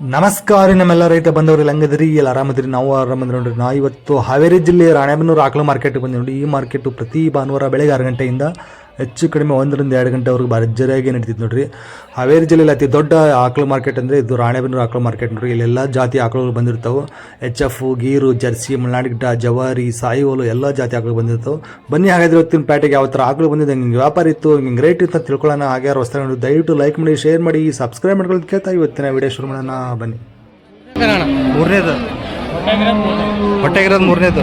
ನಮಸ್ಕಾರ ನಮ್ಮೆಲ್ಲ ರೈತ ಬಂದವ್ರಿ ಹಂಗದ್ರಿ ಎಲ್ಲ ಆರಾಮದ್ರಿ ನಾವು ಆರಾಮದ್ರಿ ನೋಡ್ರಿ. ನಾ ಇವತ್ತು ಹಾವೇರಿ ಜಿಲ್ಲೆ ರಾಣೆಬೆನ್ನೂರು ಆಕಳು ಮಾರ್ಕೆಟ್ಗೆ ಬಂದೆ ನೋಡಿ ಈ ಮಾರ್ಕೆಟು ಪ್ರತಿ ಭಾನುವಾರ ಬೆಳಗ್ಗೆ ಆರು ಗಂಟೆಯಿಂದ ಹೆಚ್ಚು ಕಡಿಮೆ ಒಂದರಿಂದ ಎರಡು ಗಂಟೆವರೆಗೂ ಭರ್ಜರಿಯಾಗಿ ನಡೀತಿತ್ತು ನೋಡ್ರಿ. ಹಾವೇರಿ ಜಿಲ್ಲೆಯಲ್ಲಿ ಅತಿ ದೊಡ್ಡ ಆಕಳು ಮಾರ್ಕೆಟ್ ಅಂದರೆ ಇದು ರಾಣೆಬೆನ್ನೂರು ಆಕಳು ಮಾರ್ಕೆಟ್ ನೋಡ್ರಿ. ಇಲ್ಲೆಲ್ಲ ಜಾತಿ ಆಕಳುಗಳು ಬಂದಿರ್ತಾವೆ. ಎಚ್ ಎಫ್ ಗೀರು ಜರ್ಸಿ ಮಲ್ನಾಡಿಗಿಡ್ಡ ಜವಾರಿ ಸಾಯಿವೋಲು ಎಲ್ಲ ಜಾತಿ ಆಕಳು ಬಂದಿರ್ತಾವೆ. ಬನ್ನಿ ಹಾಗಾದ್ರೆ ಇವತ್ತಿನ ಪ್ಯಾಟಿಗೆ ಯಾವ ಥರ ಆಕಳು ಬಂದಿದೆ ಹಿಂಗೆ ವ್ಯಾಪಾರ ಇತ್ತು ಹಿಂಗೆ ರೇಟ್ ಇತ್ತು ಅಂತ ತಿಳ್ಕೊಳ್ಳೋಣ. ಹಾಗೆ ಯಾರು ಹೊಸ ನೋಡಿ ದಯವಿಟ್ಟು ಲೈಕ್ ಮಾಡಿ ಶೇರ್ ಮಾಡಿ ಸಬ್ಸ್ಕ್ರೈಬ್ ಮಾಡ್ಕೊಳ್ಳೋದು ಕೇಳ್ತಾ ಇವತ್ತಿನ ವಿಡಿಯೋ ಶುರು ಮಾಡೋಣ. ಬನ್ನಿ. ಮೂರನೇದು. ಹೊಟ್ಟೆಗಿರೋದು ಮೂರನೇದು.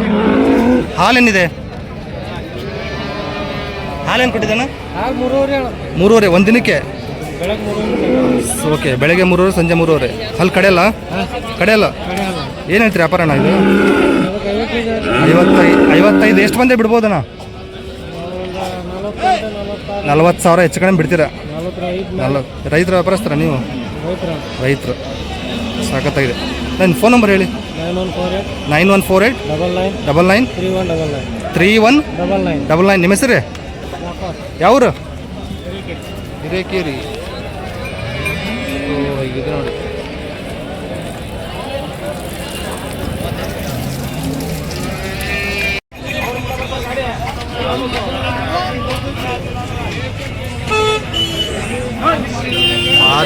ಹಾಲೇನಿದೆ ಹಾಲೇನು ಕೊಟ್ಟಿದ್ದಾನ? ಮೂರುವರೆ ಒಂದು ದಿನಕ್ಕೆ? ಓಕೆ ಬೆಳಗ್ಗೆ ಮೂರುವರೆ ಸಂಜೆ ಮೂರುವರೆ. ಅಲ್ಲಿ? ಕಡೆಯಲ್ಲ ಕಡೆಯಲ್ಲ ಏನು ಹೇಳ್ತೀರಿ ವ್ಯಾಪಾರ ಅಣ್ಣ ಇದು ಐವತ್ತೈದು ಐವತ್ತೈದು ಎಷ್ಟು ಬಂದೆ ಬಿಡ್ಬೋದಣ್ಣ? ನಲ್ವತ್ತು ಸಾವಿರ ಹೆಚ್ಚು ಕಡಿಮೆ ಬಿಡ್ತೀರ? ನಲ್ವತ್ತು ರೈತರ ವ್ಯಾಪಾರಸ್ತಾರ ನೀವು? ರೈತರು. ಸಾಕತ್ತಾಗಿದೆ. ನನ್ನ ಫೋನ್ ನಂಬರ್ ಹೇಳಿ. Nine one four eight. Double nine. Double nine. Three one double nine. Double nine. ನಿಮ್ಮ ಹೆಸರು? ಯಾವ್ರು ಹಿರೇಕೇರಿ ಓ ಹೀಗಿದೆ ನೋಡಿ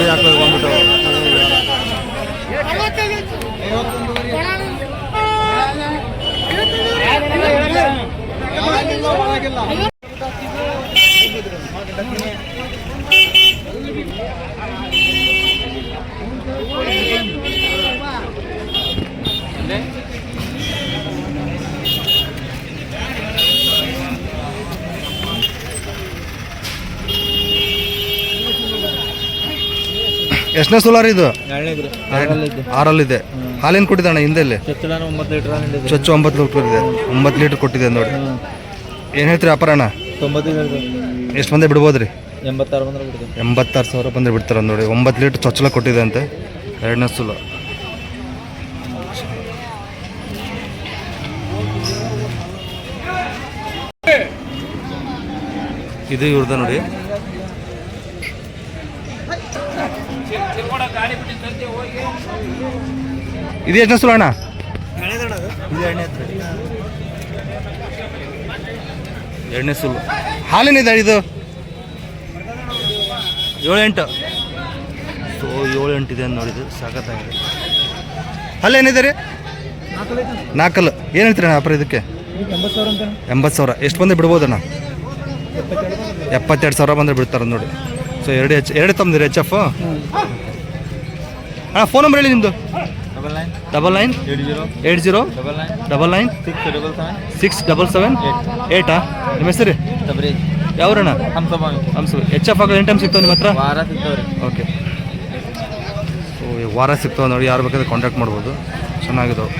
ಹಾಕೋದು ಬಂದ್ಬಿಟ್ಟು ಎಷ್ಟನೇ ಸೋಲಾರ್ ಇದು? ಆರಲ್ಲಿದೆ ಹಾಲೇನು ಕೊಟ್ಟಿದ್ದಣ್ಣ ಹಿಂದೆಲ್ಲಿ ಚೊಚ್ಚು ಒಂಬತ್ತು ಲೀಟರ್ ಇದೆ. ಒಂಬತ್ತು ಲೀಟರ್ ಕೊಟ್ಟಿದೆ. ನೋಡಿ ಏನು ಹೇಳ್ತೀರಿ ಅಪರಣ್ಣ ತೊಂಬತ್ತೈದು ಎಷ್ಟು ಬಂದೆ ಬಿಡ್ಬೋದ್ರಿ ಎಂಬತ್ತಾರು ಬಂದ್ರೆ ಬಿಡ್ತದೆ ಎಂಬತ್ತಾರು ಸಾವಿರ ಬಂದರೆ ಬಿಡ್ತಾರೆ ನೋಡಿ. ಒಂಬತ್ತು ಲೀಟ್ರ್ ಚೊಚ್ಚಲ ಕೊಟ್ಟಿದೆ ಅಂತೆ. ಎರಡನೇ ಸುಲ. ಇದು ಇವ್ರದ ನೋಡಿ. ಇದು ಎಷ್ಟನೇ ಸುಲ ಅಣ್ಣ? ಇದು ಎರಡನೇ ಸುಲ್ಲು. ಸುಲು ಹಾಲೇನಿದೆ ಇದು. ಏಳೆಂಟು. ಸೊ ಇದೆ ಅಂತ ನೋಡಿದ್ದು ಸಾಕತ್ತಾಗಿದೆ ಅಲ್ಲೇನಿದೆ ರೀ ನಾಲ್ಕಲ್ಲು. ಏನು ಹೇಳ್ತೀರ ವ್ಯಾಪಾರ ಇದಕ್ಕೆ? ಎಂಬತ್ತು ಸಾವಿರ. ಎಷ್ಟು ಬಂದರೆ ಬಿಡ್ಬೋದಣ್ಣ? ಎಪ್ಪತ್ತೆರಡು ಸಾವಿರ ಬಂದರೆ ಬಿಡ್ತಾರೆ ನೋಡಿ. ಸೊ ಎರಡು ಎಚ್ ಎರಡು ತಮ್ಮದಿರಿ ಎಚ್ ಎಫ್ ಹಾಂ. ಫೋನ್ ನಂಬರ್ ಹೇಳಿ ನಿಮ್ಮದು double nine double nine eight zero eight zero double nine double nine six double seven six double seven ಏಯ್ಟಾ ನಿಮ್ಮ ಹೆಸರು? ತಬ್ರೇಜ್ ಯಾವ್ರಣ್ಣ? ಹಂಸಮ ಹಂಸು ಎಚ್ ಎಫ್ ಆಗಲು ಏನು ಟೈಮ್ ಸಿಗ್ತಾವೆ ನಿಮ್ಮ ಹತ್ರ? ವಾರ ಸಿಗ್ತಾವ್ರಿ ಓಕೆ ಸೊ ವಾರ ಸಿಗ್ತಾವೆ ನೋಡಿ ಯಾರು ಬೇಕಾದ್ರೆ ಕಾಂಟ್ಯಾಕ್ಟ್ ಮಾಡ್ಬೋದು. ಚೆನ್ನಾಗಿದಾವೆ.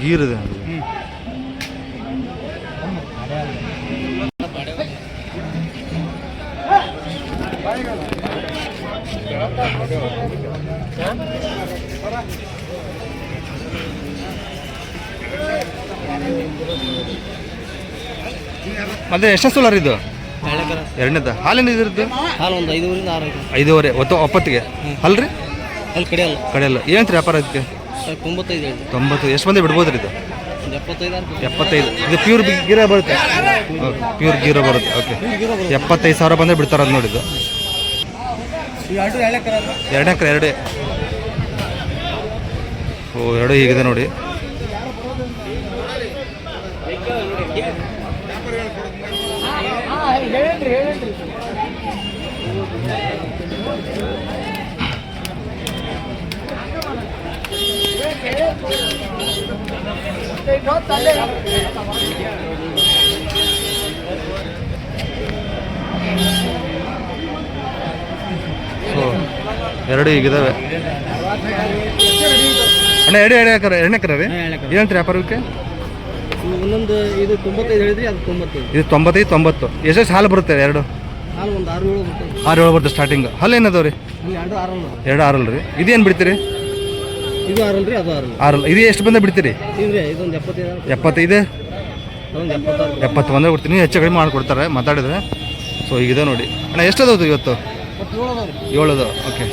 ಗೀರ್ ಇದೆ ಎಷ್ಟು ಸೋಲಾರ್ ಇದು? ಎರಡನೇದ. ಹಾಲಿನ ಇದಿರುತ್ತೆ ಹಾಲು ಒಂದು ಆರು ಐದು ಐದೂವರೆ ಒತ್ತು ಒಪ್ಪತ್ತಿಗೆ. ಅಲ್ರಿ? ಅಲ್ಲಿ ಕಡೆಯಲ್ಲ ಕಡೆಯಲ್ಲ. ಏನಂತ ವ್ಯಾಪಾರ ಇದಕ್ಕೆ? ತೊಂಬತ್ತೈದು ತೊಂಬತ್ತು. ಎಷ್ಟು ಮಂದಿ ಬಿಡ್ಬೋದ್ರಿ ಇದು? ಒಂದು ಎಪ್ಪತ್ತೈದು ಇದು ಪ್ಯೂರ್ ಗೀರ ಬರುತ್ತೆ. ಪ್ಯೂರ್ ಗೀರೋ ಬರುತ್ತೆ. ಓಕೆ ಎಪ್ಪತ್ತೈದು ಸಾವಿರ ಬಂದರೆ ಬಿಡ್ತಾರೆ ಅದು ನೋಡಿದ್ದು. ಎರಡನೇ ಎಕರೆ ಎರಡೇ ಓ ಎರಡು ಹೀಗಿದೆ ನೋಡಿ ಸೊ ಎರಡು ಇದಾವೆ ಅಣ್ಣ ಎರಡು ಎರಡು ಎಕರೆ ಎರಡನೇ ಎಕರೆ ರೀ? ಏನಂತ ವ್ಯಾಪಾರಕ್ಕೆ? ಇನ್ನೊಂದು ಇದು ತೊಂಬತ್ತೈದು ಹೇಳಿದ್ರಿ ಅದು ತೊಂಬತ್ತೈದು ಇದು ತೊಂಬತ್ತೈದು ತೊಂಬತ್ತು. ಎಷ್ಟೆಷ್ಟು ಹಾಲು ಬರುತ್ತೆ ಎರಡು? ಹಾಲು ಒಂದು ಆರು ಏಳು ಬರ್ತದೆ ಆರು ಏಳು ಬರುತ್ತೆ ಸ್ಟಾರ್ಟಿಂಗ್ ಹಾಲು ಏನದಾವ ರೀ? ಎರಡು ಆರು ಎರಡು ಆರಲ್ಲ ರೀ. ಇದೇನು ಬಿಡ್ತೀರಿ? ಇದು ಅದು ಆರಲ್ಲ. ಆರಲ್ಲ. ಇದು ಎಷ್ಟು ಬಂದ ಬಿಡ್ತೀರಿ? ಇದೊಂದು ಎಪ್ಪತ್ತೈದು ಎಪ್ಪತ್ತೈದು? ಒಂದು ಎಪ್ಪತ್ತಾರು. ಎಪ್ಪತ್ತು ಬಂದರೆ ಕೊಡ್ತೀನಿ ಹೆಚ್ಚು ಕಡಿಮೆ ಮಾಡಿಕೊಡ್ತಾರೆ ಮಾತಾಡಿದ್ರೆ. ಸೊ ಈಗಿದೆ ನೋಡಿ. ಅಣ್ಣ ಎಷ್ಟದೌದು ಇವತ್ತು? ರೀ. ಏಳದು ಓಕೆ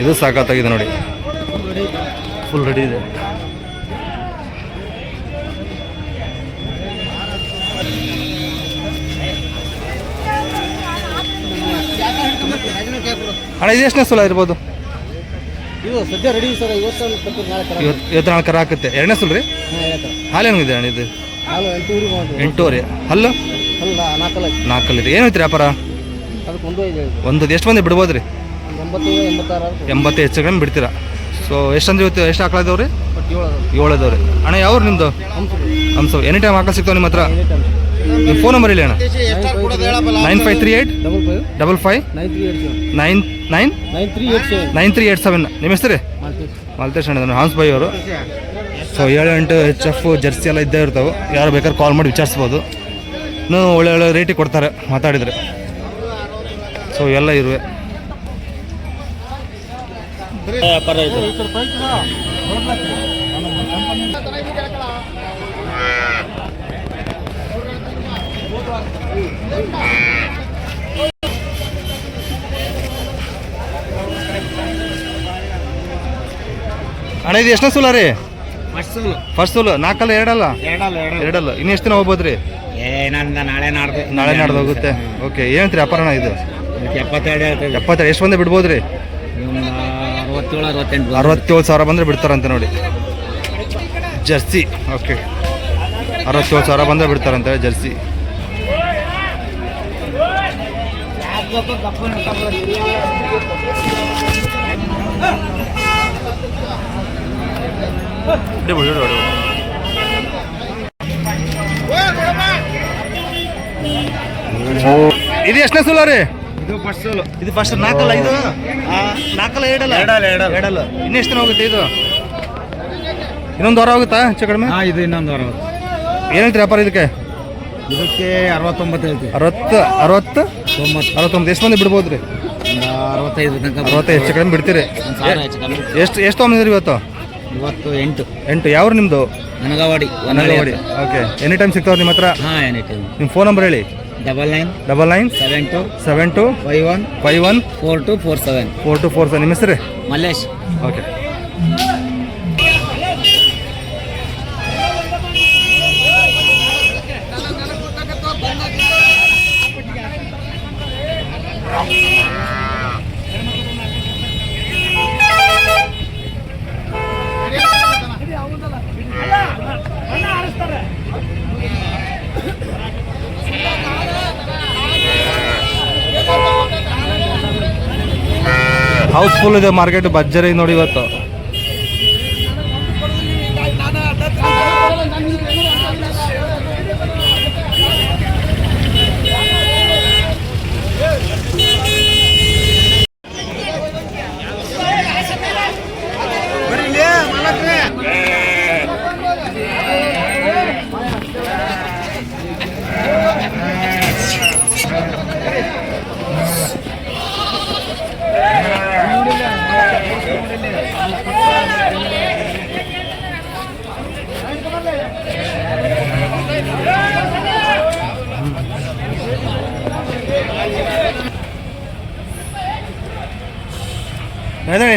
ಇದು ಸಾಕಾಗಿದೆ ನೋಡಿ. ಫುಲ್ ರೆಡಿ ಇದೆ. ಎಷ್ಟನೇ ಸಲ ಇರ್ಬೋದು? ಇದು ಸದ್ಯ ರೆಡಿ ಸರ್ ಇವತ್ತು ನಾಲ್ಕರ ನಾಲ್ಕು ಕರ. ಹಾಕುತ್ತೆ. ಎರಡನೇ ಸಲ ರೀ? ಹಾಲು ಹೆಂಗಿದೆ ಹಾಲೇನಿದೆ ಅಣ್ಣ ಇದು? ಎಂಟೂವರೆ ಹಲ್ಲು? ನಾಲ್ಕಲ್ಲ. ಇದೆ. ಏನೈತೆ ವ್ಯಾಪಾರ? ಒಂದು ಎಷ್ಟು ಮಂದಿ ಬಿಡ್ಬೋದು ರೀ ಎಂಬತ್ತು ಹೆಚ್ಚು ಕಮ್ಮಿ ಬಿಡ್ತೀರಾ? ಸೊ ಎಷ್ಟಂದ್ರೆ ಇವತ್ತು ಎಷ್ಟು ಹಾಕ್ಲಾದವ್ರಿ? ಒಟ್ಟು ಏಳು ಅದಾವ್ರಿ. ಅಣ್ಣ ಯಾವ್ರು ನಿಮ್ಮದು ಹಂಸು ಎನಿ ಟೈಮ್ ಹಾಕಲ್ ಸಿಗ್ತಾವೆ ನಿಮ್ಮ ಹತ್ರ ನಿಮ್ಮ ಫೋನ್ ನಂಬರ್ ಇಲ್ಲ ಅಣ್ಣ. Nine five three eight double five double nine three eight seven nine nine three eight seven nine three eight seven ನಿಮ್ಮ ಹೆಸರು ಮಲ್ತೇಶ್. ಮಾಲ್ತೇಶ್ ಅಣ್ಣ ಹಾನ್ಸ್ ಬಾಯ್ ಅವರು. ಸೊ ಏಳು ಎಂಟು ಎಚ್ ಎಫ್ ಜರ್ಸಿ ಎಲ್ಲ ಇದ್ದೇ ಇರ್ತಾವೆ. ಯಾರು ಬೇಕಾದ್ರೆ ಕಾಲ್ ಮಾಡಿ ವಿಚಾರಿಸ್ಬೋದು. ಇನ್ನೂ ಒಳ್ಳೆ ಒಳ್ಳೆ ರೇಟಿಗೆ ಕೊಡ್ತಾರೆ ಮಾತಾಡಿದರೆ. ಸೊ ಎಲ್ಲ ಇರುವೆ. ವ್ಯಾಪಾರ ಇದೆ ಅಣ್ಣ ಇದು ಎಷ್ಟನೇ ಸೂಲ ರೀ? ಫಸ್ಟ್ ಫಸ್ಟ್ ಸೂಲು. ನಾಲ್ಕಲ್ಲ ಎರಡಲ್ಲ? ಎರಡಲ್ಲ ಎರಡು ಎರಡಲ್ಲ. ಇನ್ನು ಎಷ್ಟು ದಿನ ಹೋಗ್ಬೋದ್ರಿ ಏನಂದ ನಾಳೆ ನಾಡ್ದು. ನಾಳೆ ನಾಡ್ದು ಹೋಗುತ್ತೆ. ಓಕೆ ಏನಂತ್ರಿ ಅಪರಣ ಇದು? ಎಪ್ಪತ್ತೆರಡು ಎಪ್ಪತ್ತೆರಡು ಎಷ್ಟು ಬಂದೆ ಬಿಡ್ಬೋದು ರೀ? ಒಂದು ಅರವತ್ತೇಳು ಅರವತ್ತೆಂಟು ಅರವತ್ತೇಳು ಸಾವಿರ ಬಂದರೆ ಬಿಡ್ತಾರಂತೆ ನೋಡಿ. ಜರ್ಸಿ. ಓಕೆ. ಅರವತ್ತೇಳು ಸಾವಿರ ಬಂದರೆ ಬಿಡ್ತಾರಂತೆ ಜರ್ಸಿ. ಇದು ಎಷ್ಟನೇ ಸುಲ್ಲ ರೀ? ಇದು ಫಸ್ಟ್ ಇದು ಫಸ್ಟ್ ನಾಲ್ಕಲ್ಲ ಇದು? ನಾಲ್ಕಲ್ಲ ಎರಡಲ್ಲ? ಎರಡಲ್ಲ, ಎರಡಲ್ಲ. ಇನ್ನೆಷ್ಟು ದಿನ ಹೋಗುತ್ತೆ ಇದು? ಇನ್ನೊಂದು ವಾರ ಹೋಗುತ್ತಾ ಹೆಚ್ಚು ಕಡಿಮೆ? ಹಾಂ ಇದು ಇನ್ನೊಂದು ಅರವತ್ತು ಏನಂತೀರಿ ವ್ಯಾಪಾರ ಇದಕ್ಕೆ? ಇದಕ್ಕೆ ಅರವತ್ತೊಂಬತ್ತು ಹೇಳ್ತೀವಿ. ಅರವತ್ತು ಅರವತ್ತು? ತೊಂಬತ್ತು. ಅರವತ್ತೊಂಬತ್ತು. ಎಷ್ಟು ಮಂದಿ ಬಿಡ್ಬೋದು ರೀ ಅರವತ್ತೈದು ಅರವತ್ತೈದು ತನಕ ಹೆಚ್ಚು ಕಡಿಮೆ ಬಿಡ್ತೀರಿ ಎಷ್ಟು ಎಷ್ಟು ತೊಗೊಂಡಿದ್ರಿ ಇವತ್ತು? ಇವತ್ತು ಎಂಟು. ಎಂಟು. ಯಾವ ನಿಮ್ಮದು ನನಗವಾಡಿ. ನನಗವಾಡಿ. ಓಕೆ. ಎನಿ ಟೈಮ್ ಸಿಗ್ತಾವ್ರಿ ನಿಮ್ಮ ಹತ್ರ? ಹಾಂ ಎನಿ ಟೈಮ್ ನಿಮ್ಮ ಫೋನ್ ನಂಬರ್ ಹೇಳಿ. Double nine double nine seven two seven two five one five one four two four seven four two four seven ನಿಮ್ಮ ಹೆಸರು? ಮಲ್ಲೇಶ್. ಓಕೆ ಹೌಸ್ಫುಲ್ ಇದೆ ಮಾರ್ಕೆಟ್ ಭರ್ಜರಿ ನೋಡಿ ಇವತ್ತು.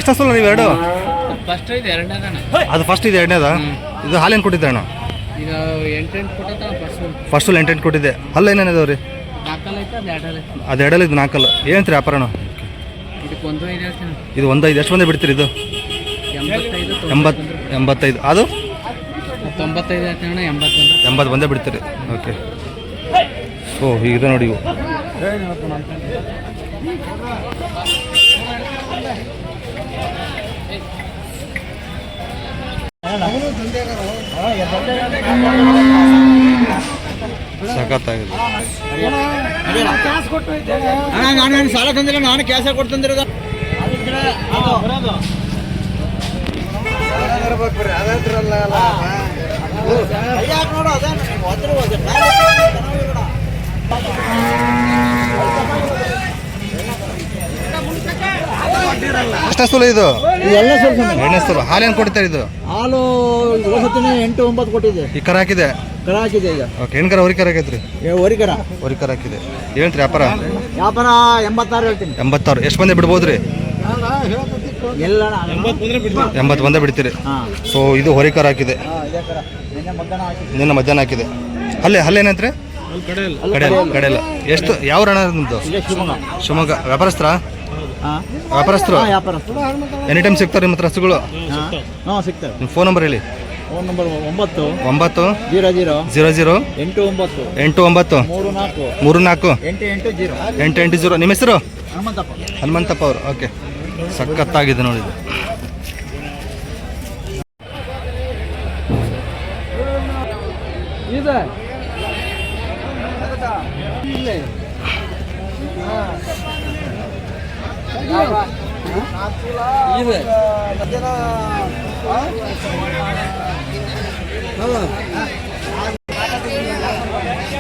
ಎಷ್ಟು ಸಲ ನೀವು ಎರಡು? ಫಸ್ಟ್ ಇದು ಎರಡನೇ ಅದು ಫಸ್ಟ್ ಇದೆ ಎರಡನೇದ? ಇದು ಹಾಲೇನು ಕೊಟ್ಟಿದ್ದೆ ಅಣ್ಣ? ಈಗ ಎಂಟೆಂಟು ಕೊಟ್ಟ ಫಸ್ಟ್ ಫಸ್ಟು ಎಂಟೆಂಟು ಕೊಟ್ಟಿದ್ದೆ. ಹಲ್ಲ ಏನೇನಿದಾವೆ ರೀ? ನಾಲ್ಕಲ್ಲ ಐತೆ ಅದು ಎರಡಲ್ಲ ಅದು ಎರಡಲ್ಲ ಇದು ನಾಲ್ಕಲ್ಲ ಏನಂತೀರಿ ವ್ಯಾಪಾರ ಅಣ್ಣ? ಇದಕ್ಕೆ ಒಂದು ಐದು ಹೇಳ್ತೀನಿ. ಇದು ಒಂದೈದು ಎಷ್ಟು ಬಂದೇ ಬಿಡ್ತೀರಿ ಇದು? ಎಂಬತ್ತೈದು ಎಂಬತ್ತು ಎಂಬತ್ತೈದು. ಅದು? ತೊಂಬತ್ತೈದು ಹೇಳ್ತೀನಿ ಅಣ್ಣ ಎಂಬತ್ತೊಂದು ಎಂಬತ್ತು ಬಂದೇ ಬಿಡ್ತೀರಿ. ಓಕೆ. ಓ ಇದೆ ನೋಡಿ ಇವು. ಸಖತ್ತಾಗಿದೆ. ತಂದಿಲ್ಲ ನಾನು ಸಾಲ ತಂದಿಲ್ಲ ನಾನು ಕ್ಯಾಶ ಕೊಟ್ಟು ತಂದಿರೋದು. ಎಷ್ಟನೇ ಸುಲ ಇದು? ಎಲ್ಲ ಎಣ್ಣೆ ಸುಲ ಹಾಲು ಹಾಲೇನು ಕೊಡ್ತಾರೆ ಇದು? ಹಾಲು ಹೋಸತ್ತಿನ ಎಂಟು ಒಂಬತ್ತು ಕೊಟ್ಟಿದೆ ಈ ಕರ ಹಾಕಿದೆ? ಕರ ಹಾಕಿದೆ ಈಗ. ಓಕೆ ಹೆಣ್ಕರ ಹೊರಿಕರ ಹಾಕೈತ್ರಿ ಹೊರಿಕರ ಹೊರಿಕರ ಹೊರಿ ಕರ. ಹಾಕಿದೆ. ಹೇಳ್ತೀರಿ ವ್ಯಾಪಾರ? ವ್ಯಾಪಾರ ಎಂಬತ್ತಾರು ಹೇಳ್ತೀನಿ. ಎಂಬತ್ತಾರು. ಎಷ್ಟು ಮಂದಿ ಬಿಡ್ಬೋದ್ರಿ? ಎಂಬತ್ತು ಬಂದೇ ಬಿಡ್ತೀರಿ. ಹಾಂ. ಸೊ ಇದು ಹೊರಿಕರ ಹಾಕಿದೆ. ಇದೇ ಕರ. ನಿನ್ನೆ ಮಧ್ಯಾಹ್ನ ಹಾಕಿದೆ ನಿನ್ನ ಮಧ್ಯಾಹ್ನ ಹಾಕಿದೆ. ಅಲ್ಲೇ ಅಲ್ಲೇನಂತ್ರಿ ಕಡೆಯಲ್ಲ ಕಡೆಯಲ್ಲ ಎಷ್ಟು ಯಾವ ರಣ ನಿಮ್ಮದು ಶಿವಮೊಗ್ಗ. ಶಿವಮೊಗ್ಗ. ವ್ಯಾಪಾರಸ್ಥರು? ಎನಿ ಟೈಮ್ ಸಿಗ್ತಾರೆ ನಿಮ್ಮ ಹತ್ರ ಹಸುಗಳು? ಹಾಂ ನಿಮ್ಮ ಫೋನ್ ನಂಬರ್ ಹೇಳಿ. ಫೋನ್ ನಂಬರ್ ಒಂಬತ್ತು ಒಂಬತ್ತು ಜೀರೋ ಜೀರೋ ಜೀರೋ ಜೀರೋ ಎಂಟು ಒಂಬತ್ತು ಎಂಟು ಒಂಬತ್ತು ಮೂರು ನಾಲ್ಕು ಮೂರು ನಾಲ್ಕು ಎಂಟು ಎಂಟು ಜೀರೋ. ಎಂಟು ಎಂಟು ಜೀರೋ. ನಿಮ್ಮ ಹೆಸರು? ಹನುಮಂತಪ್ಪ. ಹನುಮಂತಪ್ಪ ಅವರು. ಓಕೆ ಸಖತ್ತಾಗಿದೆ ನೋಡಿ ಇದು.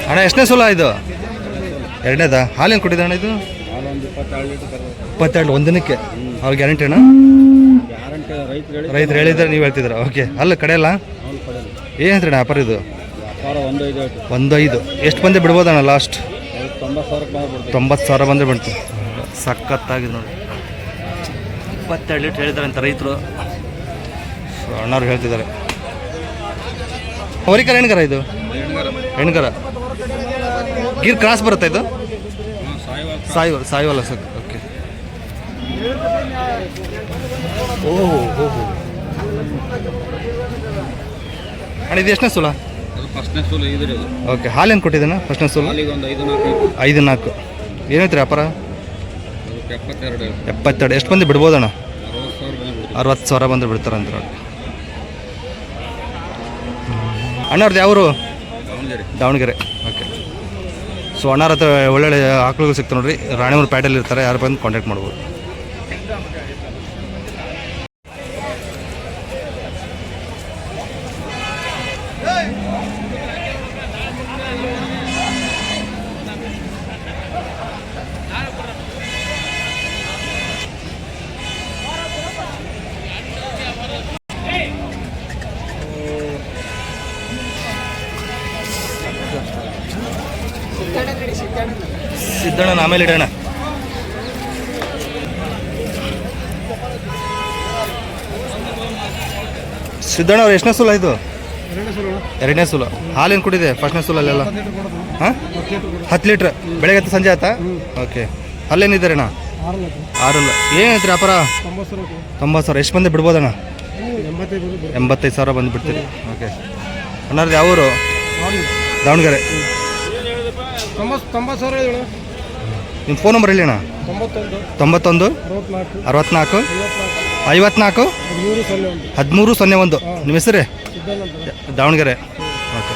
ಅಣ್ಣ, ಎಷ್ಟನೇ ಸಲ ಇದು? ಎರಡನೇದಾ? ಹಾಲೇನು ಕೊಟ್ಟಿದ್ದ ಅಣ್ಣ ಇದು? ಇಪ್ಪತ್ತೆರಡು, ಒಂದಿನಕ್ಕೆ. ಅವ್ರ ಗ್ಯಾರಂಟಿ ಅಣ್ಣ? ರೈತರು ಹೇಳಿದ್ರೆ ನೀವು ಹೇಳ್ತಿದ್ರ ಓಕೆ ಅಲ್ಲ? ಕಡೆಯಲ್ಲ ಏನು ಹೇಳ್ತೀರಿ ವ್ಯಾಪಾರ ಇದು? ಒಂದು ಐದು ಎಷ್ಟು ಬಂದೆ ಬಿಡ್ಬೋದಣ್ಣ ಲಾಸ್ಟ್ ತೊಂಬತ್ತು ಸಾವಿರ ಬಂದರೆ ಬಿಡ್ತು ಸಖತ್ತಾಗಿದೆ ನೋಡಿ. ಇಪ್ಪತ್ತೆರಡು ಲೀಟ್ರ್ ಹೇಳಿದ್ದಾರೆ ಅಂತ ರೈತರು. ಸೊ ಅಣ್ಣವ್ರು ಹೇಳ್ತಿದ್ದಾರೆ. ಅವರಿಕರ ಹೆಣ್ಗರ ಇದು? ಹೆಣ್ಗರ. ಗೀರ್ ಕ್ರಾಸ್ ಬರುತ್ತೆ ಇದು? ಸಾಯಿ ಸಾಯುವಲ್ಲ ಸರ್ ಓಕೆ ಓಹೋ ಓಹೋ ಅಣ್ಣ ಇದು ಎಷ್ಟನೇ ಸೋಲ? ಅದು ಫಸ್ಟ್ನೇ ಸೂಲು ಓಕೆ ಹಾಲೇನು ಕೊಟ್ಟಿದ್ದಾನೆ? ಫಸ್ಟ್ನೇ ಸೋಲ? ಒಂದು ಐದು ನಾಲ್ಕು. ಐದು ನಾಲ್ಕು. ಏನೈತ್ರಿ ವ್ಯಾಪಾರ? ಅದಕ್ಕೆ ಎಪ್ಪತ್ತೆರಡು. ಎಷ್ಟು ಮಂದಿ ಬಿಡ್ಬೋದಣ್ಣ? ಅರವತ್ತು ಸಾವಿರ ಬಂದ್ರೆ ಬಿಡ್ತಾರಂತ ನೋಡಿ ಅಣ್ಣವ್ರದ್ದು ಯಾವರು? ದಾವಣಗೆರೆ. ಓಕೆ ಸೊ ಅಣ್ಣಾರ ಹತ್ರ ಒಳ್ಳೊಳ್ಳೆ ಆಕಳುಗಳು ಸಿಗ್ತಾರೆ ನೋಡ್ರಿ. ರಾಣಿಮೂರು ಪ್ಯಾಟಲ್ಲಿ ಇರ್ತಾರೆ ಯಾರು ಬಂದು ಕಾಂಟ್ಯಾಕ್ಟ್ ಮಾಡ್ಬೋದು. ಸಿದ್ದಣ್ಣ ಆಮೇಲೆ ಇಡೋಣ. ಸಿದ್ದಣ್ಣ ಅವ್ರು ಎಷ್ಟನೇ ಸುಲ ಇದು? ಎರಡನೇ ಸುಲ. ಹಾಲೇನು ಕುಡಿದೆ ಫಸ್ಟ್ನೇ ಸುಲಲ್ಲೆಲ್ಲ? ಹಾಂ? ಹತ್ತು ಲೀಟ್ರ್ ಬೆಳಗ್ಗೆ ಹತ್ತು ಸಂಜೆ ಆಯ್ತಾ ಓಕೆ. ಅಲ್ಲೇನಿದ್ದಾರೆ ಅಣ್ಣ ಆರಲ್ಲ. ಏನೈತ್ರಿ ವ್ಯಾಪಾರ? ತೊಂಬತ್ತು ಸಾವಿರ ಎಷ್ಟು ಬಂದು ಬಿಡ್ಬೋದಣ್ಣ? ಎಂಬತ್ತೈದು ಸಾವಿರ ಬಂದು ಬಿಡ್ತೀರಿ. ಓಕೆ. ಅಣ್ಣಾರ್ದು ಯಾವ ಊರು ದಾವಣಗೆರೆ. ತೊಂಬತ್ತು ತೊಂಬತ್ತು ಸಾವಿರ ನಿಮ್ಮ ಫೋನ್ ನಂಬರ್ ಹೇಳಿ ತೊಂಬತ್ತೊಂದು, ಅರವತ್ನಾಲ್ಕು, ಐವತ್ನಾಲ್ಕು, ಹದಿಮೂರು ಸೊನ್ನೆ ಒಂದು. ನಿಮ್ಮ ಹೆಸರೇ? ದಾವಣಗೆರೆ. ಓಕೆ.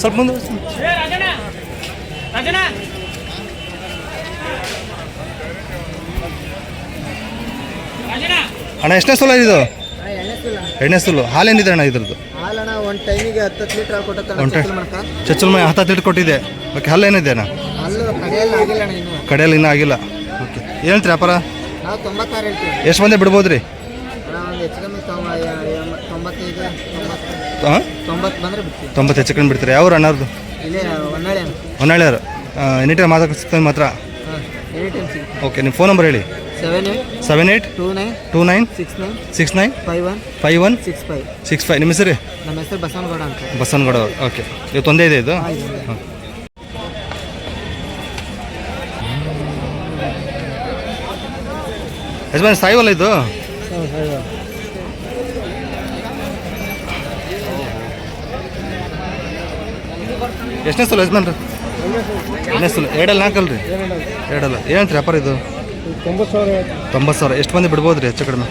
ಸ್ವಲ್ಪ ಮುಂದೆ ಅಣ್ಣ ಎಷ್ಟನೇ ಸಲ ಇದು? ಎರಡನೇ ಸುಲ್ಲು ಹಾಲೇನಿದೆ ಅಣ್ಣ ಇದ್ರದ್ದು? ಹಾಲಣ್ಣ ಒಂದು ಟೈಮಿಗೆ ಹತ್ತು ಲೀಟ್ರ್ ಕೊಟ್ಟ ಟೈ ಚಚ್ಚಲ್ಮೈ ಹತ್ತು ಲೀಟ್ರ್ ಕೊಟ್ಟಿದೆ ಓಕೆ ಹಲ್ಲೇನಿದೆ ಅಣ್ಣ? ಕಡೆಯಲ್ಲಿ ಆಗಿಲ್ಲ ಅಣ್ಣ ಇನ್ನು. ಕಡೆಯಲ್ಲಿ ಇನ್ನೂ ಆಗಿಲ್ಲ. ಓಕೆ. ಏನಂತ ವ್ಯಾಪಾರ? ಎಷ್ಟು ಮಂದಿ ಬಿಡ್ಬೋದು ರೀ ತೊಂಬತ್ತು. ಹೆಚ್ಚು ಕಂಡು ಬಿಡ್ತೀರಿ ಯಾವ ಅಣ್ಣವ್ರದ್ದು ಇಲ್ಲೇ ಹೊನ್ನಾಳಿ ಅಣ್ಣ ಹೊನ್ನಾಳಿಯವರು ಎನಿ ಟೈಮ್ ಮಾತಾಡಕ್ಕೆ ಸಿಗ್ತದೆ ಮಾತ್ರ? ಹಾಂ ಎನಿ ಓಕೆ ನಿಮ್ಮ ಫೋನ್ ನಂಬರ್ ಹೇಳಿ. Seven eight seven eight two nine two nine six nine six nine five one five one six five six five ನಿಮ್ಮ ಹೆಸರು? ನಮ್ಮ ಹೆಸರು ಬಸವನಗೌಡ ಅಂತ. ಬಸವನಗೌಡ ಅವರು. ಓಕೆ ಇದು ಒಂದೇ ಇದೆ ಇದು. ಹಾಂ. ಯಜಮಾನ್ ಸಾಯಿವಲ್ಲ ಇದು? ಎಷ್ಟನೇ ಸಲ ಯಜಮಾನ್ರಿ? ಎರಡನೇ ಸಲ? ಎರಡಲ್ಲ ರೀ ಎರಡಲ್ಲ. ಏನಂತ್ರಿ ವ್ಯಾಪಾರ ಇದು? ತೊಂಬತ್ತು ಸಾವಿರ ಎಷ್ಟು ಮಂದಿ ಬಿಡ್ಬೋದು ರೀ ಹೆಚ್ಚು ಕಡಿಮೆ?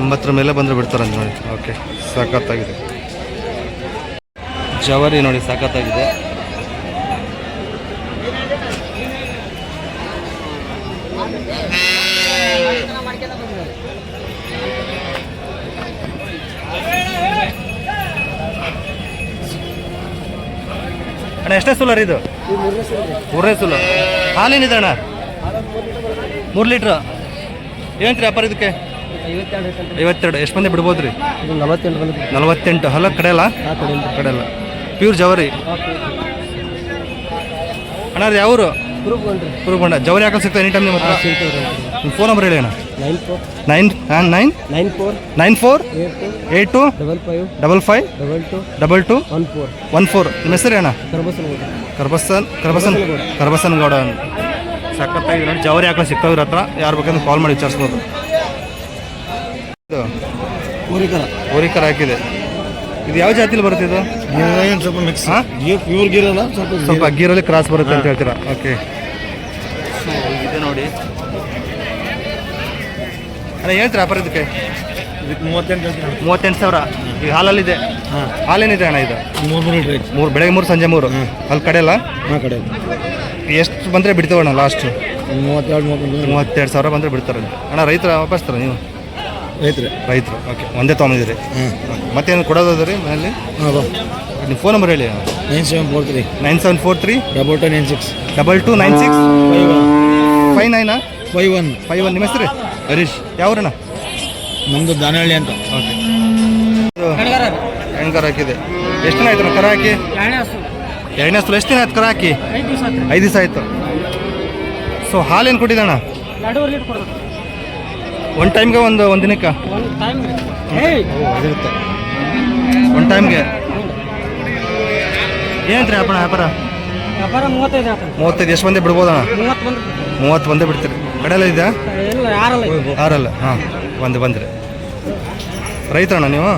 ಎಂಬತ್ತರ ಮೇಲೆ ಬಂದರೆ ಬಿಡ್ತಾರಂತ ನೋಡಿ. ಓಕೆ ಸಾಕತ್ತಾಗಿದೆ ಜವರಿ ನೋಡಿ ಸಖತ್ತಾಗಿದೆ ಅಣ್ಣ ಎಷ್ಟೇ ಸುಲರ್ ಇದು? ಮೂರನೇ ಸುಲ ಹಾಲೇನಿದೆ ಅಣ್ಣ? ಮೂರು ಲೀಟ್ರ್. ಏನಂತ್ರಿ ವ್ಯಾಪಾರ ಇದಕ್ಕೆ? ಐವತ್ತೆರಡು. ಎಷ್ಟು ಮಂದಿ ಬಿಡ್ಬೋದು ರೀ ನಲವತ್ತೆಂಟು. ಹಲ ಕಡೆಯಲ್ಲ? ಕಡೆಯಲ್ಲ. ಪ್ಯೂರ್ ಜವರಿ. ಅಣ್ಣ ರೀ ಯಾವರು? ಪ್ರೂಫ್ ಕುರುಬಂಡ ಜವರಿ ಹಾಕಲ್ ಸಿಗ್ತದೆ ಎನಿ ಟೈಮ್ ನಿಮ್ಮ ಫೋನ್ ನಂಬರ್ ಹೇಳಿ ಅಣ್ಣ. Nine four. Nine nine? Nine four. Nine four? Eight two. Eight two? Double five. Double five? Double two. Double two? One four. One four. ನಿಮ್ಮ ಹೆಸರು ಅಣ್ಣ ಕರ್ಬಸನಗೌಡ ಕರ್ಬಸನ್ ಕರ್ಬಸನ್ ಕರ್ಬಸನ್ ಗೌಡ. ಸಖತ್ತಾಗಿ ಜವರಿ ಹಾಕಲು ಸಿಗ್ತಾವ್ರ ಹತ್ರ. ಯಾರು ಬೇಕಂದ್ರೆ ಕಾಲ್ ಮಾಡಿ ವಿಚಾರಿಸ್ಬೋದು. ಇದು ಊರಿಕರ ಓರಿಕರ್ ಹಾಕಿದೆ. ಇದು ಯಾವ ಜಾತಿಲಿ ಬರುತ್ತೆ ಇದು? ಸ್ವಲ್ಪ ಮಿಕ್ಸ್ ಹಾಂ? ಪ್ಯೂರ್ ಗಿರಲ್ಲ ಸ್ವಲ್ಪ ಸ್ವಲ್ಪ ಅಗ್ಗಿರಲ್ಲಿ ಕ್ರಾಸ್ ಬರುತ್ತೆ ಅಂತ ಹೇಳ್ತೀರಾ? ಓಕೆ ಇದೆ ನೋಡಿ ಅಣ್ಣ ಹೇಳ್ತೀರಾ ವ್ಯಾಪಾರ ಇದಕ್ಕೆ ಇದಕ್ಕೆ ಮೂವತ್ತೆಂಟು ಮೂವತ್ತೆಂಟು ಸಾವಿರ? ಈಗ ಹಾಲಲ್ಲಿದೆ. ಹಾಂ. ಹಾಲೇನಿದೆ ಅಣ್ಣ ಇದು? ಮೂರು ಲೀಟ್ರ್ ಐತಿ ಮೂರು ಬೆಳಗ್ಗೆ ಮೂರು ಸಂಜೆ ಮೂರು? ಅಲ್ಲಿ ಕಡೆಯಲ್ಲ? ಹಾಂ ಕಡೆ. ಎಷ್ಟು ಬಂದರೆ ಬಿಡ್ತೇವಣ್ಣ ಲಾಸ್ಟ್ ಮೂವತ್ತೆರಡು ಮೂವತ್ತೊಂದು ಮೂವತ್ತೆರಡು ಸಾವಿರ ಬಂದರೆ ಬಿಡ್ತಾರೆ. ಅಣ್ಣ ರೈತರ ವಾಪಸ್ತಾರ ನೀವು? ರೈತರು. ರೈತರು ಓಕೆ ಒಂದೇ ತೊಗೊಂಡಿದ್ದೀರಿ. ಹಾಂ. ಮತ್ತೇನು ಕೊಡೋದು ರೀ ಮನೆಯಲ್ಲಿ? ನಿಮ್ಮ ಫೋನ್ ನಂಬರ್ ಹೇಳಿ nine seven four three. Nine seven four three? Double two nine six. Double two nine six? Five Naina? Five one. Five one. ನಿಮ್ಮ ಹೆಸರು? ಹರೀಶ್ ಯಾವ್ರಣ ನಮ್ದು ದಾನಹಳ್ಳಿ ಅಂತ. ಓಕೆ. ಹೆಣ್ಕರ ಹಾಕಿದೆ. ಎಷ್ಟು ದಿನ ಆಯ್ತು ಕರ ಹಾಕಿ? ಎರಡನೇ ಹಸು. ಎಷ್ಟು ದಿನ ಆಯ್ತು ಕರ ಹಾಕಿ? ಐದು ದಿವಸ ಆಯ್ತು. ಸೊ ಹಾಲೇನು ಕೊಟ್ಟಿದ್ದಣ್ಣ? ಒನ್ ಟೈಮ್ಗೆ ಒಂದು ಒಂದು ದಿನಕ್ಕೆ? ಇರುತ್ತೆ ಒನ್ ಟೈಮ್ಗೆ ಏನಂತ್ರಿ ಅಪ್ಪಣ ವ್ಯಾಪಾರ ವ್ಯಾಪಾರ? ಮೂವತ್ತೈದು ಎಷ್ಟು ಮಂದಿ ಬಿಡ್ಬೋದಣ್ಣ? ಮೂವತ್ತು ಬಂದೇ ಬಿಡ್ತೀರಿ. ಕಡೆಯಲ್ಲ ಇದೆಯಾ? ಆರಲ್ಲ ಹಾಂ ಒಂದು ಬಂದ್ರಿ. ರೈತರಣ್ಣ ನೀವು?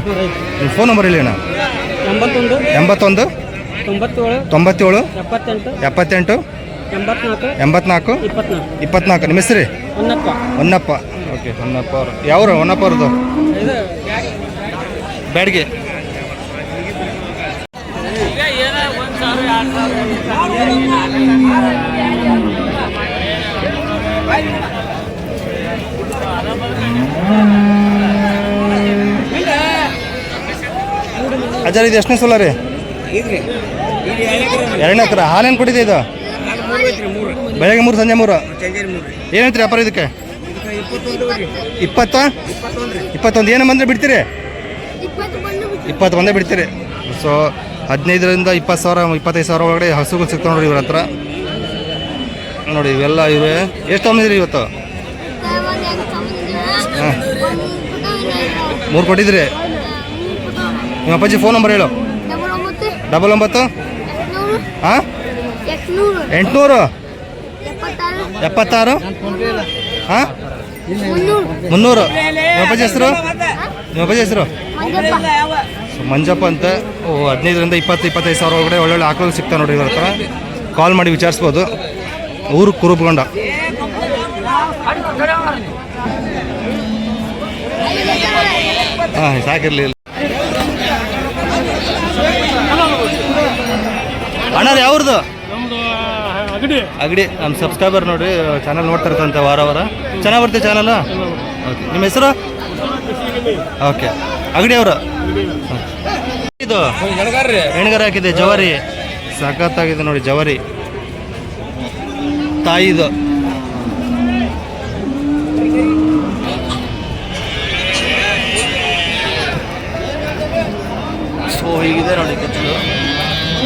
ನಿಮ್ಮ ಫೋನ್ ನಂಬರ್ ಇಲ್ಲಿ ಅಣ್ಣ. ಎಂಬತ್ತೊಂದು ಎಂಬತ್ತೊಂದು ತೊಂಬತ್ತೇಳು ತೊಂಬತ್ತೇಳು ಎಪ್ಪತ್ತೆಂಟು ಎಪ್ಪತ್ತೆಂಟು ಎಂಬತ್ನಾಲ್ಕು ಎಂಬತ್ನಾಲ್ಕು ಇಪ್ಪತ್ನಾಲ್ಕು. ಇಪ್ಪತ್ನಾಲ್ಕು. ನಿಮ್ಮ ಹೆಸರು? ಹೊನ್ನಪ್ಪ. ಹೊನ್ನಪ್ಪ. ಓಕೆ ಹೊನ್ನಪ್ಪ ಅವರು. ಯಾವ್ರು? ಹೊನ್ನಪ್ಪ ಅವ್ರದ್ದು? ಬ್ಯಾಡ್ಗೆ. ಅಜ್ಜಾರ ಇದು ಎಷ್ಟನೇ ಸೋಲಾರಿ? ರೀ ಎರಡನೇ ಹತ್ರ ಹಾಲೇನು ಕೊಟ್ಟಿದೆ ಇದು? ಬೆಳಗ್ಗೆ ಮೂರು ಸಂಜೆ ಮೂರು? ಏನೈತ್ರಿ ವ್ಯಾಪಾರ ಇದಕ್ಕೆ? ಇಪ್ಪತ್ತ? ಇಪ್ಪತ್ತೊಂದು ಏನು ಬಂದರೆ ಬಿಡ್ತೀರಿ? ಇಪ್ಪತ್ತು ಬಂದೇ ಬಿಡ್ತೀರಿ. ಸೊ ಹದಿನೈದರಿಂದ ಇಪ್ಪತ್ತು ಸಾವಿರ ಇಪ್ಪತ್ತೈದು ಸಾವಿರ ಒಳಗಡೆ ಹಸುಗಳು ಸಿಗ್ತಾವೆ ನೋಡಿ ಇವ್ರ ಹತ್ರ. ನೋಡಿ ಇವೆಲ್ಲ ಇವೆ. ಎಷ್ಟು ತೊಗೊಂಡಿದ್ರಿ ಇವತ್ತು? ಮೂರು ಕೊಟ್ಟಿದ್ರಿ ನಿಮ್ಮ ಅಪ್ಪಾಜಿ ಫೋನ್ ನಂಬರ್ ಹೇಳು. ಡಬಲ್ ಒಂಬತ್ತು? ಹಾಂ? ಎಂಟುನೂರು? ಎಪ್ಪತ್ತಾರು? ಹಾಂ? ಮುನ್ನೂರು. ನಿಮ್ಮ ಅಪ್ಪಾಜಿ ಹೆಸರು? ನಿಮ್ಮ ಅಪ್ಪಾಜಿ ಹೆಸರು? ಮಂಜಪ್ಪ ಅಂತ. ಓ, ಹದಿನೈದರಿಂದ ಇಪ್ಪತ್ತು, ಇಪ್ಪತ್ತೈದು ಸಾವಿರ ಒಳಗಡೆ ಒಳ್ಳೊಳ್ಳೆ ಆಕಳು ಸಿಗ್ತಾವೆ ನೋಡಿ ಇವ್ರ ಹತ್ರ. ಕಾಲ್ ಮಾಡಿ ವಿಚಾರಿಸ್ಬೋದು. ಊರು ಕುರುಬ್ಗೊಂಡ ಹಾಂ ಸಾಕಿರಲಿಲ್ಲ. ಅಣ್ಣ ಯಾವ್ರದ್ದು ಅಗಡಿ. ನಮ್ಮ ಸಬ್ಸ್ಕ್ರೈಬರ್ ನೋಡಿ ಚಾನಲ್ ನೋಡ್ತಾ ಇರ್ತಂತೆ ವಾರ ವಾರ. ಚೆನ್ನಾಗಿ ಬರ್ತದೆ ಚಾನಲ್ ಓಕೆ. ನಿಮ್ಮ ಹೆಸರು? ಓಕೆ. ಅಗಡಿ ಅವರು? ಇದು ಹೆಣ್ಗಾರ ಹಾಕಿದೆ ಜವಾರಿ. ಸಖತ್ತಾಗಿದೆ ನೋಡಿ ಜವಾರಿ. ತಾಯಿದು ಹೀಗಿದೆ ನೋಡಿ ಕೆಚ್ಚಲು.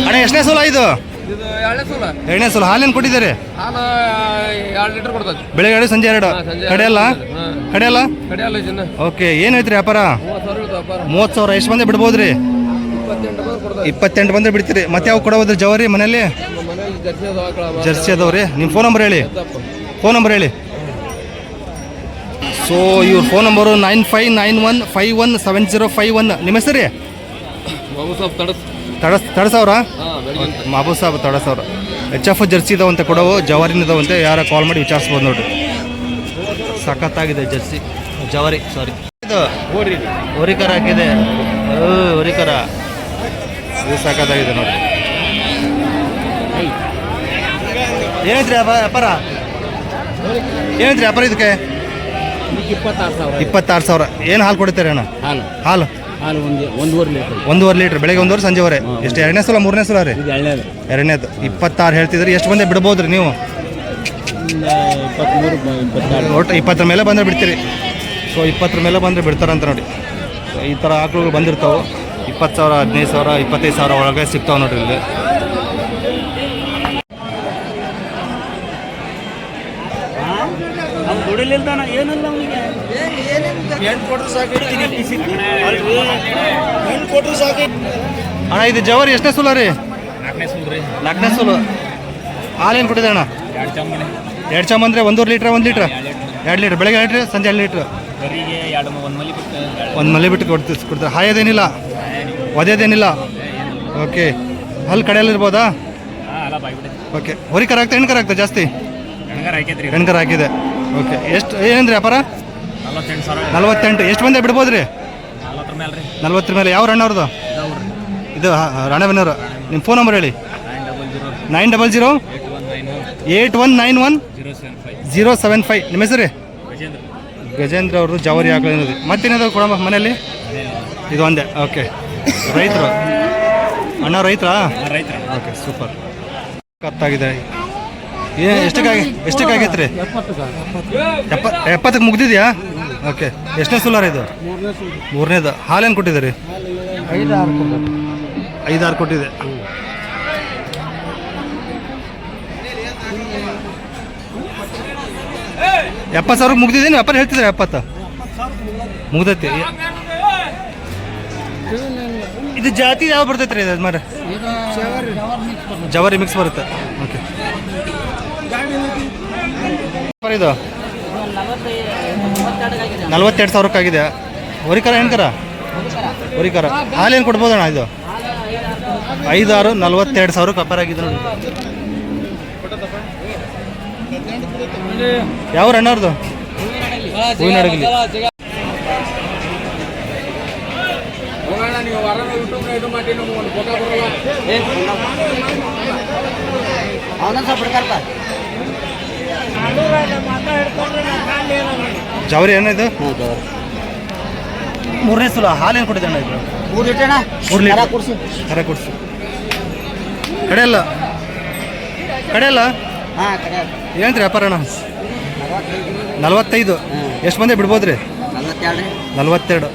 ಅಣ್ಣ ಎಷ್ಟನೇ ಸಲ ಇದು? ಇದು ಎರಡನೇ ಸಲ. ಎರಡನೇ ಸಲ. ಹಾಲೇನು ಕೊಟ್ಟಿದ್ದಾರೆ? ಹಾಲು ಎರಡು ಲೀಟರ್ ಕೊಡ್ತದೆ. ಬೆಳಗ್ಗೆ ಎರಡು ಸಂಜೆ ಎರಡು. ಕಡೆಯಲ್ಲ ಕಡೆಯಲ್ಲ ಕಡಿಯಲ್ಲ ಜನ ಓಕೆ ಏನೈತ್ರಿ ಐತ್ರಿ ವ್ಯಾಪಾರ? ಮೂವತ್ತು ಸಾವಿರ ಎಷ್ಟು ಬಂದೆ ಬಿಡ್ಬೋದ್ರಿ? ಇಪ್ಪತ್ತೆಂಟು ಬಂದ್ರೆ ಬಿಡ್ತೀರಿ. ಮತ್ತೆ ಯಾವ ಕೊಡೋದ್ರಿ ಜವಾರಿ ಮನೇಲಿ ನಮ್ಮ ಜರ್ಸಿ ಅದವ್ರಿ. ನಿಮ್ಮ ಫೋನ್ ನಂಬರ್ ಹೇಳಿ. ಫೋನ್ ನಂಬರ್ ಹೇಳಿ. ಸೊ ಇವ್ರ phone number nine five nine one five one seven zero five one ನಿಮ್ಮ ಹೆಸರು? ರೀ ತಡಸ್. ತಡ ತಡ ಸಾವಿರ ಹಾಂ ಬೆಳಿಗ್ಗೆ Mabood Sab H F Jersey ಇದಾವಂತೆ ಕೊಡೋ ಜವಾರಿನ ಇದಾವಂತೆ ಯಾರ ಕಾಲ್ ಮಾಡಿ ವಿಚಾರಿಸ್ಬೋದು ನೋಡ್ರಿ. ಸಖತ್ತಾಗಿದೆ ಜರ್ಸಿ. ಜವಾರಿ ಸಾರಿ ಇದು ಓರಿ ಓರಿಕರ ಹಾಕಿದೆ. ಓ, ಓರಿಕರ ಇದು ಸಖತ್ತಾಗಿದೆ ನೋಡಿ ಏನೈತ್ರಿ ಅಪ್ಪಾ ವ್ಯಾಪಾರ? ಏನೈತ್ರಿ ವ್ಯಾಪಾರ ಇದಕ್ಕೆ? ಇದಕ್ಕೆ ಇಪ್ಪತ್ತಾರು ಸಾವಿರ. ಇಪ್ಪತ್ತಾರು ಸಾವಿರ. ಏನು ಹಾಲು ಕೊಡ್ತೀರಿ ಅಣ್ಣ? ಹಾಲು. ಹಾಲು. ಹಾಲು ಒಂದು ಒಂದೂವರೆ ಲೀಟರ್ ಒಂದೂವರೆ ಲೀಟರ್ ಬೆಳಗ್ಗೆ ಒಂದೂವರೆ ಸಂಜೆವರೆ. ಎಷ್ಟು ಎರಡನೇ ಸಲ ಮೂರನೇ ಸಲ ರೀ? ಇದು ಎರಡನೇದು. ಇಪ್ಪತ್ತಾರು ಹೇಳ್ತಿದ್ರಿ ಎಷ್ಟು ಬಂದೆ ಬಿಡ್ಬೋದ್ರಿ ನೀವು? ಇಪ್ಪತ್ತ್ಮೂರು ಒಟ್ಟು ಇಪ್ಪತ್ತರ ಮೇಲೆ ಬಂದರೆ ಬಿಡ್ತೀರಿ. ಸೊ ಇಪ್ಪತ್ತರ ಮೇಲೆ ಬಂದರೆ ಬಿಡ್ತಾರಂತ ನೋಡಿ. ಈ ಥರ ಆಕಳುಗಳು ಬಂದಿರ್ತಾವೆ. ಇಪ್ಪತ್ತು ಸಾವಿರ ಹದಿನೈದು ಸಾವಿರ ಇಪ್ಪತ್ತೈದು ಸಾವಿರ ಒಳಗೆ ಸಿಗ್ತಾವೆ ನೋಡಿರಿ ಇಲ್ಲಿ. ಅವ್ನು ದುಡಿಲಿಲ್ದಾನ ಏನಲ್ಲ ಅವನಿಗೆ? ಎಂಟು ಕೊಟ್ಟರು ಸಾಕೈತಿ ಎಂಟು ಕೊಟ್ಟರು ಸಾಕೈತಿ ಅಣ್ಣ ಇದು ಜವರಿ ಎಷ್ಟನೇ ಸುಲ ರೀ? ನಾಲ್ಕನೇ ಸುಲು ಹಾಲೇನು ಕೊಟ್ಟಿದೆ ಅಣ್ಣ? ಎರಡು ಚಮ್ ಅಂದರೆ ಒಂದೂವರೆ ಲೀಟ್ರ್ ಒಂದು ಲೀಟ್ರ್? ಎರಡು ಲೀಟ್ರ್. ಬೆಳಗ್ಗೆ ಎರಡು ಲೀಟ್ರ್ ಸಂಜೆ ಎರಡು ಲೀಟ್ರ್? ಒಂದು ಮಲ್ಲಿ ಬಿಟ್ಟು ಒಂದು ಮಲೆ ಬಿಟ್ಟು ಕೊಡ್ತೀವಿ ಕೊಡ್ತಾರೆ? ಹಾಯೋದೇನಿಲ್ಲ? ಒದೇದೇನಿಲ್ಲ ಓಕೆ. ಅಲ್ಲಿ ಕಡೆಯಲ್ಲಿ ಇರ್ಬೋದಾ? ಹಾಂ ಅಲ್ಲ ಬಾಯ್ಬಿಟ್ಟೆ ಓಕೆ. ಹೊರಿಕರ ಆಗ್ತಾ ಹೆಣ್ಕರ ಆಗ್ತಾ ಜಾಸ್ತಿ? ಹೆಣ್ಕರ ಹಾಕಿದೆ. ಓಕೆ. ಎಷ್ಟು ಏನಂದ್ರೆ ವ್ಯಾಪಾರ? ನಲ್ವತ್ತೆಂಟು ಎಷ್ಟು ಮಂದಿ ಬಿಡ್ಬೋದು ರೀ ನಲ್ವತ್ತರ ಮೇಲೆ. ಯಾವ ರಣ್ಣ ಅವ್ರದ್ದು? ಇದು ರಾಣೆಬೆನ್ನೂರು. ನಿಮ್ಮ ಫೋನ್ ನಂಬರ್ ಹೇಳಿ. Nine double zero. Nine double zero. Eight one nine one. Eight one nine one. Zero seven five. ನಿಮ್ಮ ಹೆಸರು? ರೀ ಗಜೇಂದ್ರ ಅವರು ಜವರಿ ಆಗಲಿ ಮತ್ತೇನಾದ್ರು ಕೊಡಮ್ಮ ಮನೆಯಲ್ಲಿ? ಇದು ಒಂದೇ. ಓಕೆ. ರೈತರು. ಅಣ್ಣ ರೈತರಾ? ರೈತರ. Okay super. ಕತ್ತಾಗಿದೆ. ಏ ಎಷ್ಟಕ್ಕಾಗಿ ಎಷ್ಟಕ್ಕಾಗೈತೆ ರೀ ಎಪ್ಪತ್ತು ಎಪ್ಪತ್ತಕ್ಕೆ ಮುಗ್ದಿದ್ಯಾ? ಓಕೆ. ಎಷ್ಟನೇ ಸುಲಾರ ಇದು? ಮೂರನೇದು. ಹಾಲೇನು ಕೊಟ್ಟಿದ್ದೀರಿ? ಐದಾರು ಕೊಟ್ಟಿದೆ. ಎಪ್ಪತ್ತು ಸಾವಿರ ಮುಗ್ದಿದ್ದೀನಿ. ವ್ಯಾಪಾರ ಹೇಳ್ತಿದ್ರೆ ಎಪ್ಪತ್ತು? ಮುಗ್ದೈತಿ. ಇದು ಜಾತಿ ಯಾವ ಬರ್ತೈತೆ ರೀ ಇದು ಮರ ಜವಾರಿ ಮಿಕ್ಸ್ ಬರುತ್ತೆ. ಓಕೆ. ಇದು? ನಲ್ವತ್ತೆರಡು ಸಾವಿರಕ್ಕಾಗಿದೆ ಹೊರಿಕರ ಹೆಣ್ಕರ ಹೊರಿಕರ. ಹಾಲೇನು ಕೊಡ್ಬೋದಣ್ಣ ಇದು? ಐದಾರು ನಲ್ವತ್ತೆರಡು ಸಾವಿರಕ್ಕೆ ವ್ಯಾಪಾರ ಆಗಿದೆ ನೋಡಿ. ಯಾವ ಅಣ್ಣವ್ರದ್ದು ಹೂವಿನ ಅಡಗಲಿ ಸ್ವಲ್ಪ ಜವರಿ ಏನಿದು ಮೂರನೇ ಸಲ ಏನು ಕೊಟ್ಟಿದೆ ಅಣ್ಣ ಇದು? ಮೂರು ಲೀಟರ್ ಮೂರು ಲೀಟರ್ ಕೊಡಿಸಿ ಕರೆ ಕೊಡ್ಸು ಕಡೆಯಲ್ಲ ಕಡೆಯಲ್ಲ ಹಾಂ ಕಡೆ ಏನಂತ ವ್ಯಾಪಾರ ಅಣ್ಣ? ನಲ್ವತ್ತೈದು. ಎಷ್ಟು ಮಂದಿ ಬಿಡ್ಬೋದ್ರಿ? ನಲ್ವತ್ತೆರಡು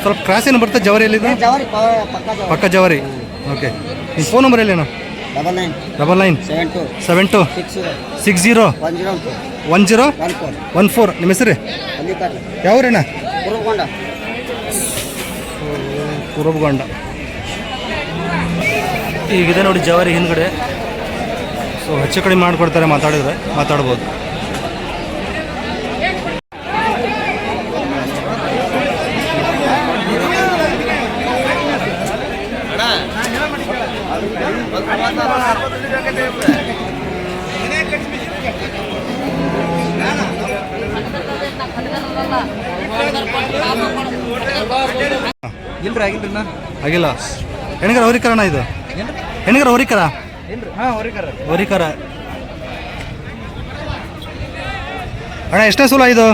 ಸ್ವಲ್ಪ ಕ್ರಾಸ್ ಏನು ಬರ್ತದೆ ಜವರಿಯಲ್ಲಿ ಇದು ಪಕ್ಕ ಜವಾರಿ. ಪಕ್ಕ ಜವರಿ. ಓಕೆ ನಿಮ್ಮ ಫೋನ್ ನಂಬರ್ ಹೇಳಿ double nine double nine seven two seven two six zero one zero one zero one four one four ನಿಮ್ಮ ಹೆಸರು? ಯಾವ್ರಣ್ಣ? ಕುರುಬಗೊಂಡ. ಕುರುಬಗೊಂಡ. ಈಗಿದೆ ನೋಡಿ ಜವಾರಿ ಹಿಂದ್ಗಡೆ. ಸೊ ಹೆಚ್ಚು ಕಡಿಮೆ ಮಾಡಿಕೊಡ್ತಾರೆ ಮಾತಾಡಿದ್ರೆ ಮಾತಾಡ್ಬೋದು. ಇಲ್ರಿ ಆಗಿಲ್ರಿ ನಾ ಆಗಿಲ್ಲ. ಹೆಣ್ಗರ ಹೊರಿಕರಣ ಇದು? ಹೆಣ್ಗರ ಹೊರಿಕರ? ಹೊರಿಕರ. ಅಣ್ಣ ಎಷ್ಟನೇ ಸೂಲ ಇದು?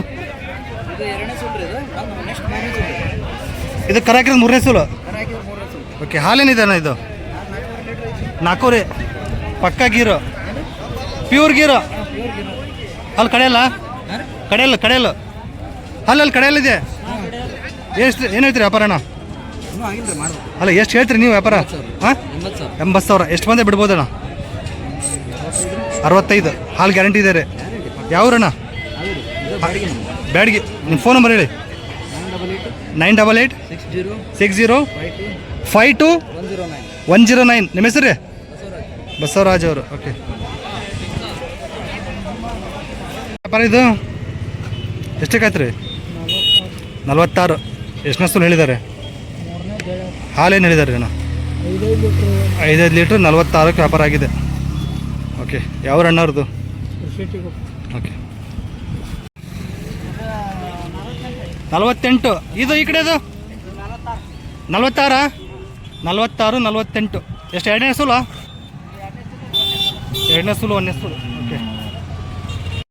ಇದು ಕರಾಕಿರೋದು ಮೂರನೇ ಸೂಲು? ಓಕೆ ಹಾಲೇನಿದೆ ಅಣ್ಣ ಇದು? ನಾಲ್ಕೂರಿ ಪಕ್ಕ ಗೀರು. ಪ್ಯೂರ್ ಗೀರು. ಅಲ್ಲಿ ಕಡೆಯಲ್ಲ? ಕಡೆಯಲ್ಲ ಕಡೆಯಲ್ಲ. ಅಲ್ಲಲ್ಲಿ ಕಡೆಯಲ್ಲಿದೆ ಎಷ್ಟು ಏನು ಹೇಳ್ತೀರಿ ವ್ಯಾಪಾರ ಅಣ್ಣ ಇನ್ನೂ ಆಗಿಲ್ರಿ ಮಾಡ್ಬೇಕು ಅಲ್ಲ ಎಷ್ಟು ಹೇಳ್ತೀರಿ ನೀವು ವ್ಯಾಪಾರ? ಹಾಂ? ಎಂಬತ್ತು ಸಾವಿರ. ಎಷ್ಟು ಬಂದೆ ಬಿಡ್ಬೋದಣ್ಣ ಅರವತ್ತೈದು. ಹಾಲು ಗ್ಯಾರಂಟಿ ಇದೆ ರೀ. ಯಾವ್ರಣ್ಣ? ಬ್ಯಾಡ್ಗೆ. ನಿಮ್ಮ ಫೋನ್ ನಂಬರ್ ಹೇಳಿ. Nine double eight six zero six zero five two one zero nine. ನಿಮ್ಮ ಹೆಸರು ರೀ? ಬಸವರಾಜ್ ಅವರು ಓಕೆ ವ್ಯಾಪಾರ ಇದು? ಎಷ್ಟಕ್ಕಾಯ್ತು ರೀ ನಲ್ವತ್ತಾರು. ಎಷ್ಟನೇ ಸುಲ್ ಹೇಳಿದ್ದಾರೆ. ಹಾಲೇನು ಹೇಳಿದ್ದಾರೆ ಅಣ್ಣ ಐದೈದು ಲೀಟ್ರ್ ನಲ್ವತ್ತಾರಕ್ಕೆ ವ್ಯಾಪಾರ ಆಗಿದೆ. ಓಕೆ ಯಾವ ಅಣ್ಣವ್ರದ್ದು ಓಕೆ ನಲವತ್ತೆಂಟು. ಇದು ಈ ಕಡೆದು? ನಲ್ವತ್ತಾರ? ನಲ್ವತ್ತಾರು, ನಲ್ವತ್ತೆಂಟು. ಎಷ್ಟು, ಎರಡನೇ ಸುಲ? ಎರಡನೇ ಸುಲು ಒಂದನೇ ಸುಲು